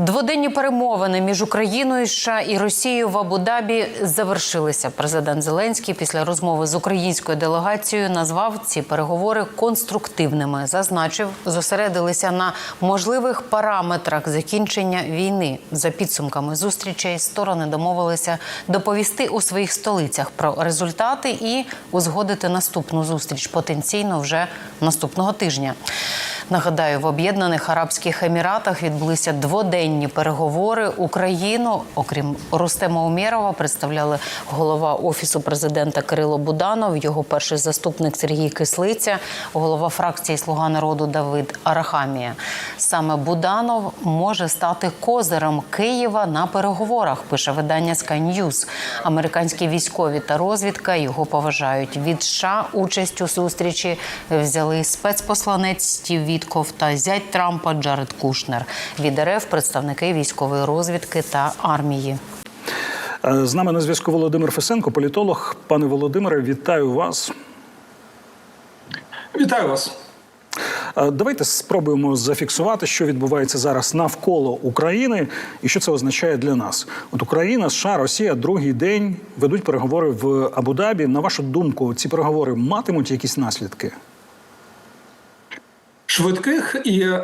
Дводенні перемовини між Україною, США і Росією в Абу-Дабі завершилися. Президент Зеленський після розмови з українською делегацією назвав ці переговори конструктивними. Зазначив, зосередилися на можливих параметрах закінчення війни. За підсумками зустрічей сторони домовилися доповісти у своїх столицях про результати і узгодити наступну зустріч потенційно вже наступного тижня. Нагадаю, в Об'єднаних Арабських Еміратах відбулися дводенні переговори. Україну, окрім Рустема Умєрова, представляли голова офісу президента Кирило Буданов, його перший заступник Сергій Кислиця, голова фракції Слуга народу Давид Арахамія. Саме Буданов може стати козирем Києва на переговорах. Пише видання Sky News. Американські військові та розвідка його поважають. Від США участь у зустрічі взяли спецпосланець Стів Вітков та зять Трампа Джаред Кушнер. Від РФ представники військової розвідки та армії. Е, З нами на зв'язку Володимир Фесенко, політолог. Пане Володимире, вітаю вас. Вітаю вас. Е, Давайте спробуємо зафіксувати, що відбувається зараз навколо України і що це означає для нас. От Україна, США, Росія другий день ведуть переговори в Абу-Дабі. На вашу думку, ці переговори матимуть якісь наслідки? Швидких і е,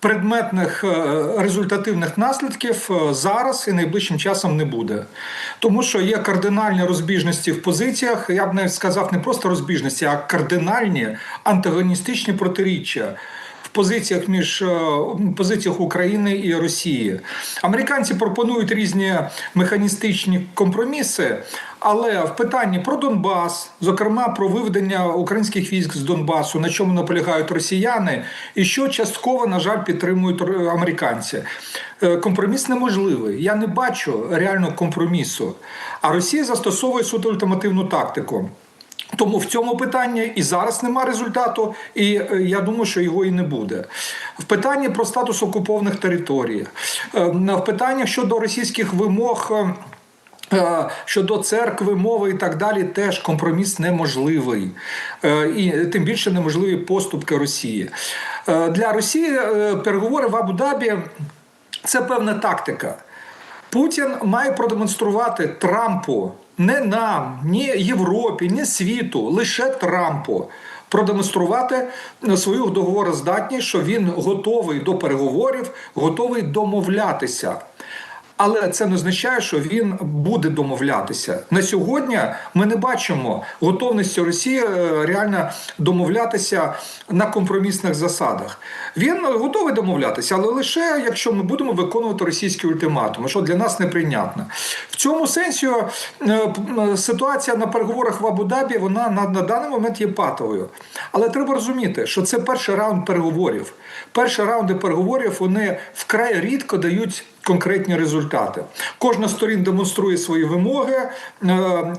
предметних е, результативних наслідків е, зараз і найближчим часом не буде, тому що є кардинальні розбіжності в позиціях. Я б навіть сказав не просто розбіжності, а кардинальні антагоністичні протиріччя. В позиціях між позиціях України і Росії американці пропонують різні механістичні компроміси, але в питанні про Донбас, зокрема про виведення українських військ з Донбасу, на чому наполягають росіяни, і що частково, на жаль, підтримують американці. Е, Компроміс неможливий. Я не бачу реального компромісу. А Росія застосовує суто ультимативну тактику. Тому в цьому питанні і зараз нема результату, і е, я думаю, що його і не буде. В питанні про статус окупованих територій, е, в питаннях щодо російських вимог. Е, Щодо церкви, мови і так далі, теж компроміс неможливий, Е, і тим більше неможливі поступки Росії. Е, Для Росії переговори в Абу-Дабі це певна тактика. Путін має продемонструвати Трампу не нам, ні Європі, ні світу, лише Трампу. Продемонструвати свою договороздатність, що він готовий до переговорів, готовий домовлятися. Але це не означає, що він буде домовлятися на сьогодні. Ми не бачимо готовності Росії е, реально домовлятися на компромісних засадах. Він готовий домовлятися, але лише якщо ми будемо виконувати російські ультиматуми, що для нас неприйнятно. В цьому сенсі е, ситуація на переговорах в Абу-Дабі вона на, на даний момент є патовою. Але треба розуміти, що це перший раунд переговорів. Перші раунди переговорів вони вкрай рідко дають конкретні результати. Кожна сторін демонструє свої вимоги, е, е,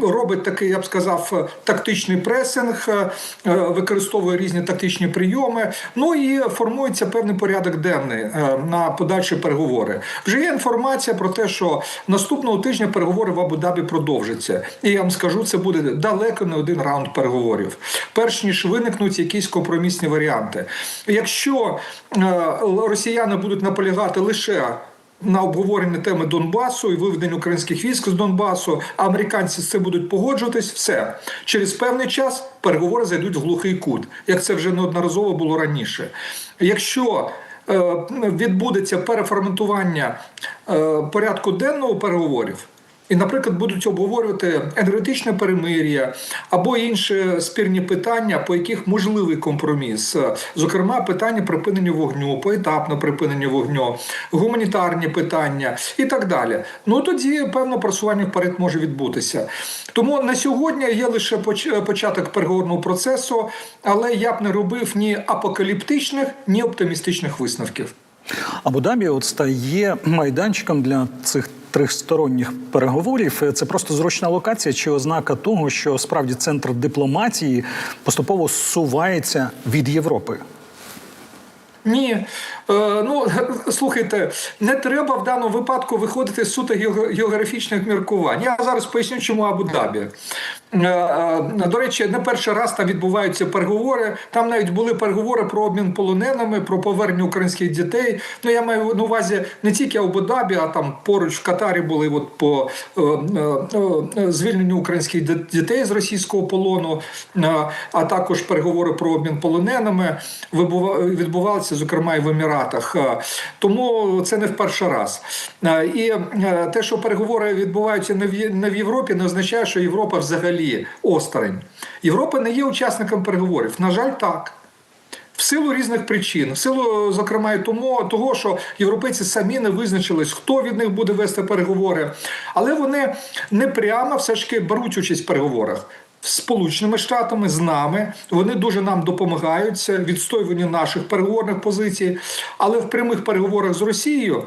робить такий, я б сказав, тактичний пресинг, е, використовує різні тактичні прийоми. Ну і формується певний порядок денний на подальші переговори. Вже є інформація про те, що наступного тижня переговори в Абу-Дабі продовжаться. І я вам скажу, це буде далеко не один раунд переговорів, перш ніж виникнуть якісь компромісні варіанти. Якщо росіяни будуть наполягати лише на обговорення теми Донбасу і виведення українських військ з Донбасу, американці з цим будуть погоджуватись, все через певний час переговори зайдуть в глухий кут, як це вже неодноразово було раніше. Якщо е, відбудеться переформатування е, порядку денного переговорів. І, наприклад, будуть обговорювати енергетичне перемир'я або інші спірні питання, по яких можливий компроміс, зокрема, питання припинення вогню, поетапне припинення вогню, гуманітарні питання і так далі. Ну тоді певне просування вперед може відбутися. Тому на сьогодні є лише поч- початок переговорного процесу, але я б не робив ні апокаліптичних, ні оптимістичних висновків. Абу-Дабі от стає майданчиком для цих трьохсторонніх переговорів. Це просто зручна локація чи ознака того, що справді центр дипломатії поступово зсувається від Європи. Ні, е, ну слухайте, не треба в даному випадку виходити з суто географічних міркувань. Я зараз поясню, чому Абу-Дабі. Е, е, До речі, не перший раз там відбуваються переговори. Там навіть були переговори про обмін полоненими, про повернення українських дітей. Ну я маю на увазі не тільки Абу-Дабі, а там поруч в Катарі були от по е, е, е, звільненню українських дітей з російського полону, е, а також переговори про обмін полоненими відбувалися, зокрема, і в Еміратах. Е, Тому це не в перший раз. Е, І е, те, що переговори відбуваються не в Європі, не означає, що Європа взагалі осторонь. Європа не є учасником переговорів. На жаль, так. В силу різних причин, в силу, зокрема, і тому того, що європейці самі не визначились, хто від них буде вести переговори, але вони не прямо все ж таки беруть участь в переговорах. З Сполученими Штатами з нами вони дуже нам допомагають в відстоюванні наших переговорних позицій, але в прямих переговорах з Росією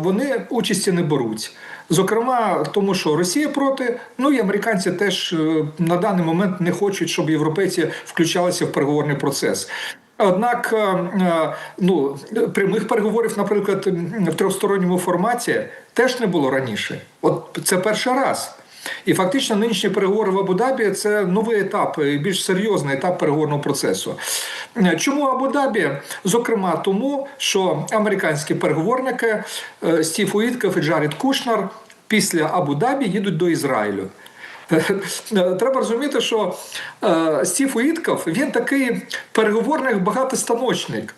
вони участі не беруть. Зокрема, тому що Росія проти, ну і американці теж е, на даний момент не хочуть, щоб європейці включалися в переговорний процес. Однак, е, е, ну прямих переговорів, наприклад, в трьохсторонньому форматі теж не було раніше. От це перший раз. І фактично нинішні переговори в Абу-Дабі це новий етап, і більш серйозний етап переговорного процесу. Е, Чому Абу-Дабі? Зокрема, тому що американські переговорники е, Стів Уітков і Джаред Кушнер після Абу-Дабі їдуть до Ізраїлю. Треба розуміти, що е, Стів Уітков, він такий переговорник багатостаночник.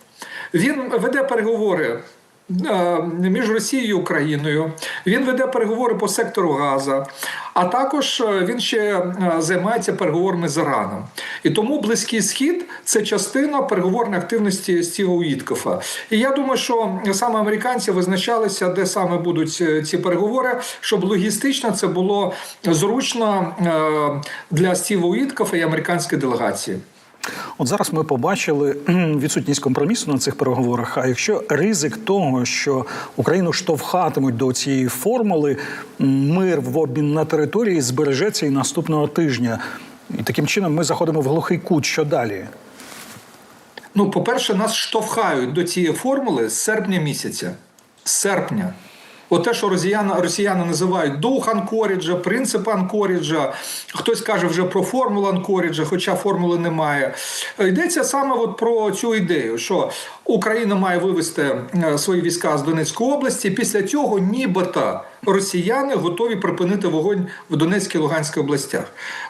Він веде переговори е, між Росією і Україною. Він веде переговори по сектору Газа, а також е, він ще е, займається переговорами з Іраном. І тому Близький Схід це частина переговорної активності Стіва Уіткофа. І я думаю, що саме американці визначалися, де саме будуть е, ці переговори, щоб логістично це було зручно е, для Стіва Уіткофа і американської делегації. От зараз ми побачили відсутність компромісу на цих переговорах. А якщо ризик того, що Україну штовхатимуть до цієї формули, мир в обмін на території збережеться і наступного тижня. І таким чином ми заходимо в глухий кут. Що далі? Ну, по-перше, нас штовхають до цієї формули з серпня місяця. З серпня. От те, що росіяни, росіяни називають дух Анкоріджа, принцип Анкоріджа, хтось каже вже про формулу Анкоріджа, хоча формули немає. Йдеться саме от про цю ідею, що Україна має вивести е, свої війська з Донецької області. Після цього нібито росіяни готові припинити вогонь в Донецькій і Луганській областях.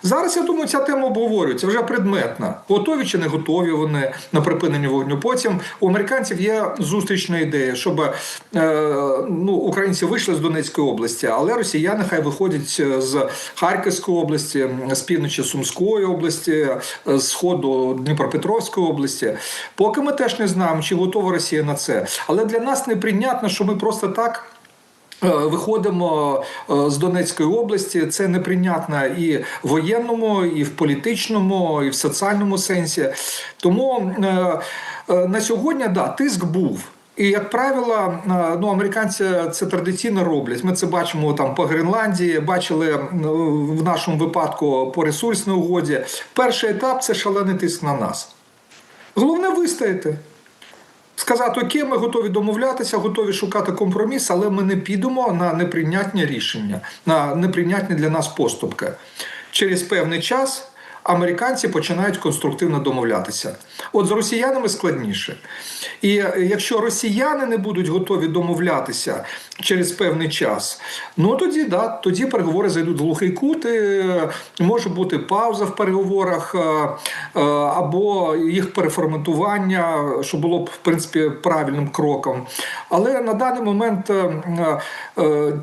Зараз я думаю, ця тема обговорюється вже предметна. Готові чи не готові вони на припинення вогню. Потім у американців є зустрічна ідея, щоб е, ну, українці вийшли з Донецької області, але росіяни хай виходять з Харківської області, з півночі Сумської області, з сходу Дніпропетровської області. Поки ми теж не знаємо, чи готова Росія на це. Але для нас неприйнятно, що ми просто так. Е, Виходимо е, з Донецької області. Це неприйнятно і в воєнному, і в політичному, і в соціальному сенсі. Тому е, на сьогодні да, тиск був. І як правило, ну американці це традиційно роблять. Ми це бачимо там по Гренландії, бачили в нашому випадку по ресурсній угоді. Перший етап це шалений тиск на нас. Головне вистояти. Сказати, окей, ми готові домовлятися, готові шукати компроміс, але ми не підемо на неприйнятні рішення, на неприйнятні для нас поступки. Через певний час американці починають конструктивно домовлятися. От з росіянами складніше. І е, якщо росіяни не будуть готові домовлятися через певний час, ну тоді да, тоді переговори зайдуть в глухий кут. І е, може бути пауза в переговорах е, або їх переформатування, що було б в принципі правильним кроком. Але на даний момент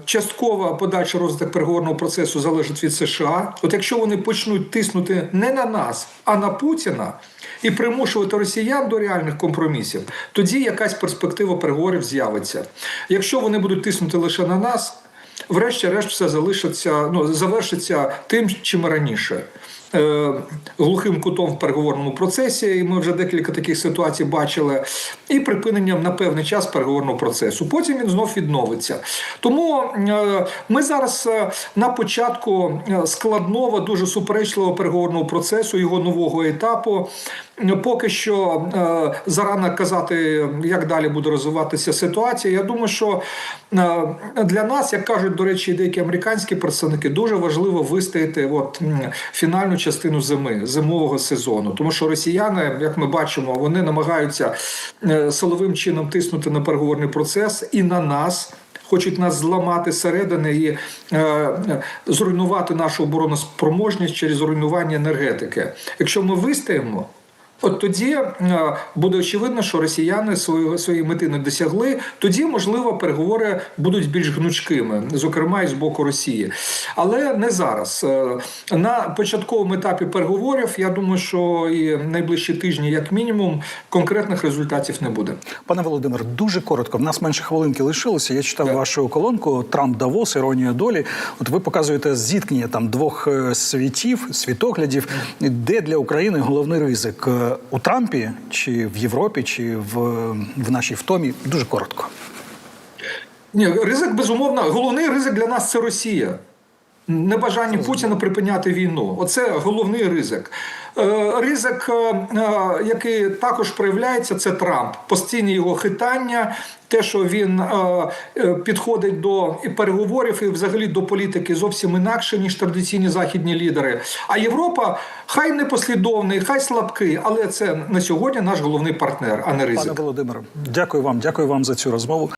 частково подальший розвиток переговорного процесу залежить від США. От якщо вони почнуть тиснути не на нас, а на Путіна і примушувати росіян до реальних компромісів, тоді якась перспектива переговорів з'явиться. Якщо вони будуть тиснути лише на нас, врешті-решт все залишиться, ну завершиться тим, чим раніше. Е, глухим кутом в переговорному процесі, і ми вже декілька таких ситуацій бачили, і припиненням на певний час переговорного процесу. Потім він знов відновиться. Тому е, ми зараз е, на початку складного, дуже суперечливого переговорного процесу, його нового етапу. Поки що зарано казати, як далі буде розвиватися ситуація. Я думаю, що для нас, як кажуть, до речі, деякі американські представники, дуже важливо вистояти от, м, частину зими, зимового сезону. Тому що росіяни, як ми бачимо, вони намагаються е, силовим чином тиснути на переговорний процес і на нас. Хочуть нас зламати середини і е, зруйнувати нашу обороноспроможність через руйнування енергетики. Якщо ми вистоїмо, От тоді е, буде очевидно, що росіяни свої, свої мети не досягли. Тоді, можливо, переговори будуть більш гнучкими, зокрема і з боку Росії. Але не зараз. Е, На початковому етапі переговорів я думаю, що і найближчі тижні, як мінімум, конкретних результатів не буде. Пане Володимир, дуже коротко. В нас менше хвилинки лишилося. Я читав вашу колонку Трамп Давос, іронія долі. От ви показуєте зіткнення там двох е, світів, світоглядів. Де для України головний ризик у Трампі, чи в Європі, чи в, в нашій втомі? Дуже коротко. Ні, ризик безумовно. Головний ризик для нас це Росія. Небажання Путіна припиняти війну. Оце головний ризик. Е, Ризик, е, е, який також проявляється, це Трамп. Постійні його хитання, те, що він підходить до переговорів і взагалі до політики зовсім інакше, ніж традиційні західні лідери. А Європа хай непослідовний, хай слабкий, але це на сьогодні наш головний партнер, а не ризик. Пане Володимире, дякую вам, дякую вам за цю розмову.